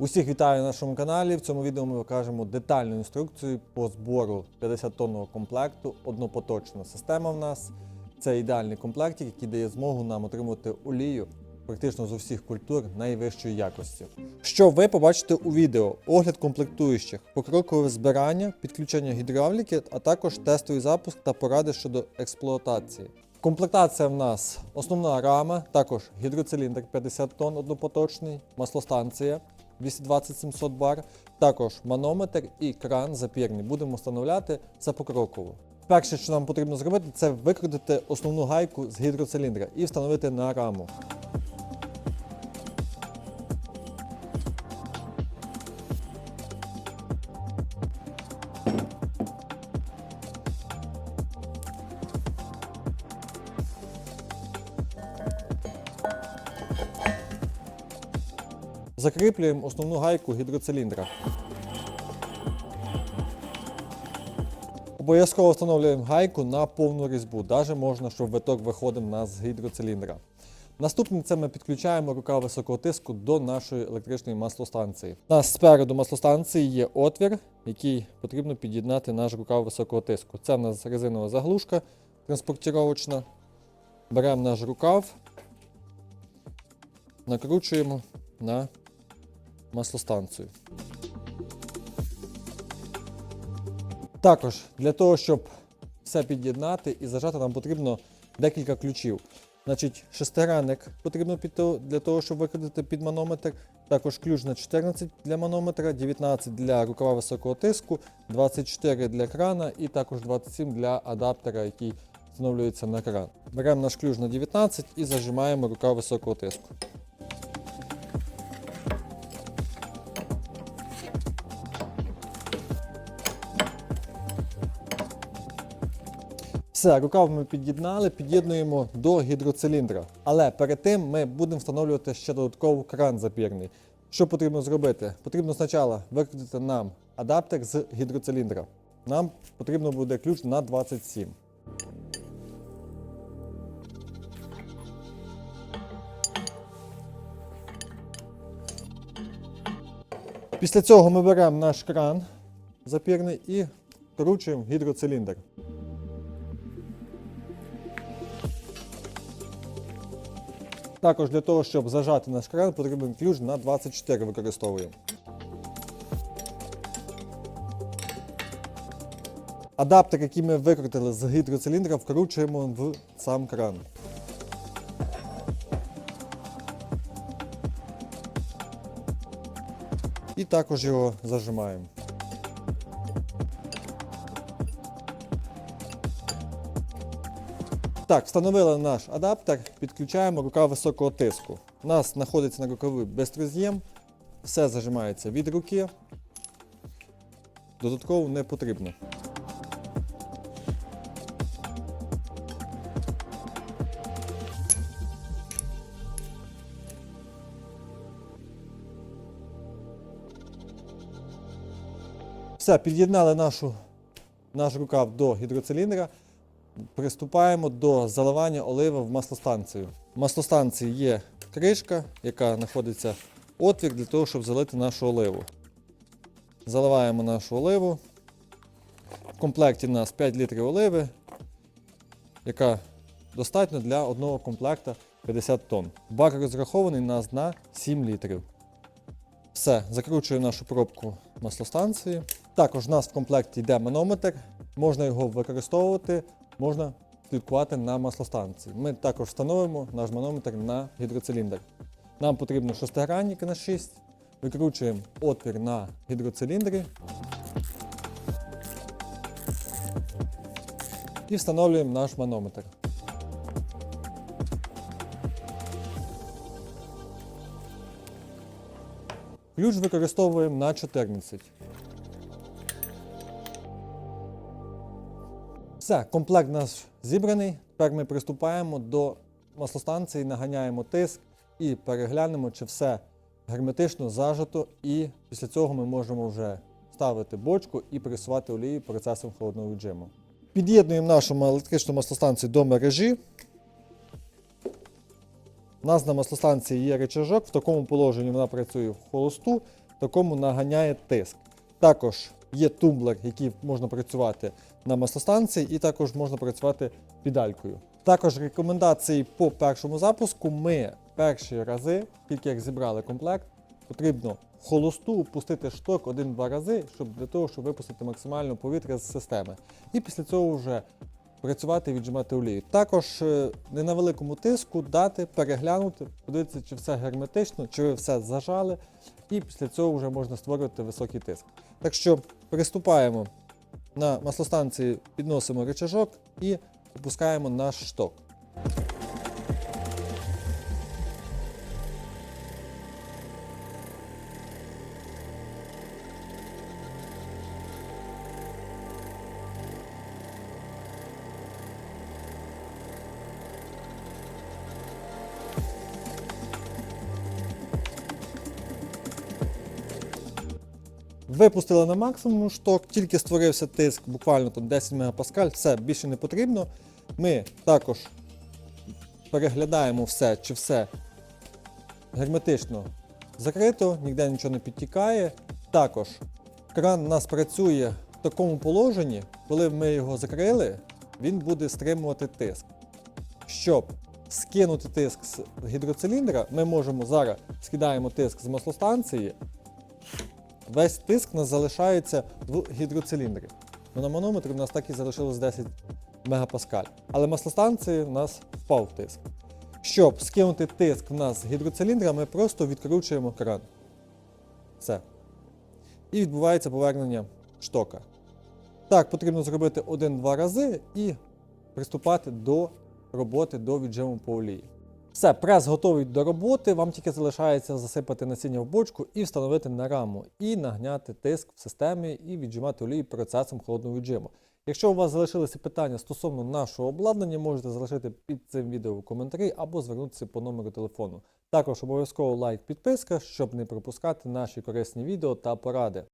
Усіх вітаю на нашому каналі. В цьому відео ми покажемо детальну інструкцію по збору 50-тонного комплекту. Однопоточна система в нас. Це ідеальний комплект, який дає змогу нам отримувати олію практично з усіх культур найвищої якості. Що ви побачите у відео? Огляд комплектуючих, покрокове збирання, підключення гідравліки, а також тестовий запуск та поради щодо експлуатації. Комплектація в нас основна рама, також гідроциліндр 50 тонн однопоточний, маслостанція 220-700 бар, також манометр і кран запірний. Будемо встановляти це покроково. Перше, що нам потрібно зробити, це викрутити основну гайку з гідроциліндра і встановити на раму. Закріплюємо основну гайку гідроциліндра. Обов'язково встановлюємо гайку на повну різьбу. Навіть можна, щоб виток виходив у нас з гідроциліндра. Наступним це ми підключаємо рукав високого тиску до нашої електричної маслостанції. У нас спереду маслостанції є отвір, який потрібно під'єднати наш рукав високого тиску. Це в нас резинова заглушка транспортировочна. Беремо наш рукав, накручуємо на маслостанцію. Також для того, щоб все під'єднати і зажати, нам потрібно декілька ключів. Значить, шестигранник потрібно для того, щоб викрутити під манометр. Також ключ на 14 для манометра, 19 для рукава високого тиску, 24 для крана і також 27 для адаптера, який встановлюється на кран. Беремо наш ключ на 19 і зажимаємо рукав високого тиску. Все, рукав ми під'єднали, під'єднуємо до гідроциліндра. Але перед тим ми будемо встановлювати ще додатково кран запірний. Що потрібно зробити? Потрібно спочатку викрутити нам адаптер з гідроциліндра. Нам потрібно буде ключ на 27. Після цього ми беремо наш кран запірний і вкручуємо гідроциліндр. Також для того, щоб зажати наш кран, потрібен ключ на 24 використовуємо. Адаптер, який ми викрутили з гідроциліндра, вкручуємо в сам кран. І також його зажимаємо. Так, встановили наш адаптер, підключаємо рукав високого тиску. У нас знаходиться на рукаві безроз'єм, все зажимається від руки. Додатково не потрібно. Все, під'єднали нашу, наш рукав до гідроциліндра. Приступаємо до заливання оливи в маслостанцію. В маслостанції є кришка, яка знаходиться отвір для того, щоб залити нашу оливу. Заливаємо нашу оливу. В комплекті у нас 5 літрів оливи, яка достатньо для одного комплекта 50 тонн. Бак розрахований нас на 7 літрів. Все, закручуємо нашу пробку маслостанції. Також у нас в комплекті йде манометр, можна його використовувати, можна слідкувати на маслостанції. Ми також встановимо наш манометр на гідроциліндр. Нам потрібно шестигранник на 6, викручуємо отвір на гідроциліндрі і встановлюємо наш манометр. Ключ використовуємо на 14. Все, комплект наш зібраний. Тепер ми приступаємо до маслостанції, наганяємо тиск і переглянемо, чи все герметично зажато. І після цього ми можемо вже ставити бочку і пресувати олію процесом холодного віджиму. Під'єднуємо нашу електричну маслостанцію до мережі. У нас на маслостанції є речажок, в такому положенні вона працює в холосту. в такому наганяє тиск. Також є тумблер, який можна працювати на маслостанції, і також можна працювати педалькою. Також рекомендації по першому запуску ми перші рази, тільки як зібрали комплект, потрібно холосту пустити шток один-два рази, щоб для того, щоб випустити максимально повітря з системи. І після цього вже працювати і віджимати олію. Також е, не на великому тиску дати, переглянути, подивитися, чи все герметично, чи ви все зажали, і після цього вже можна створювати високий тиск. Так що приступаємо на маслостанції, підносимо рычажок і опускаємо наш шток. Випустили на максимум шток, тільки створився тиск, буквально там 10 МПа, все більше не потрібно. Ми також переглядаємо все, чи все герметично закрито, ніде нічого не підтікає. Також кран у нас працює в такому положенні, коли ми його закрили, він буде стримувати тиск. Щоб скинути тиск з гідроциліндра, ми можемо зараз скидаємо тиск з маслостанції, весь тиск у залишається в гідроциліндрі. На манометрі у нас так і залишилось 10 мегапаскаль. Але маслостанції у нас впав тиск. Щоб скинути тиск в нас з гідроциліндра, ми просто відкручуємо кран. Все. І відбувається повернення штока. Так, потрібно зробити один-два рази і приступати до роботи до віджиму по олії. Все, прес готовий до роботи. Вам тільки залишається засипати насіння в бочку і встановити на раму, і нагняти тиск в системі і віджимати олію процесом холодного віджиму. Якщо у вас залишилися питання стосовно нашого обладнання, можете залишити під цим відео в коментарі або звернутися по номеру телефону. Також обов'язково лайк, підписка, щоб не пропускати наші корисні відео та поради.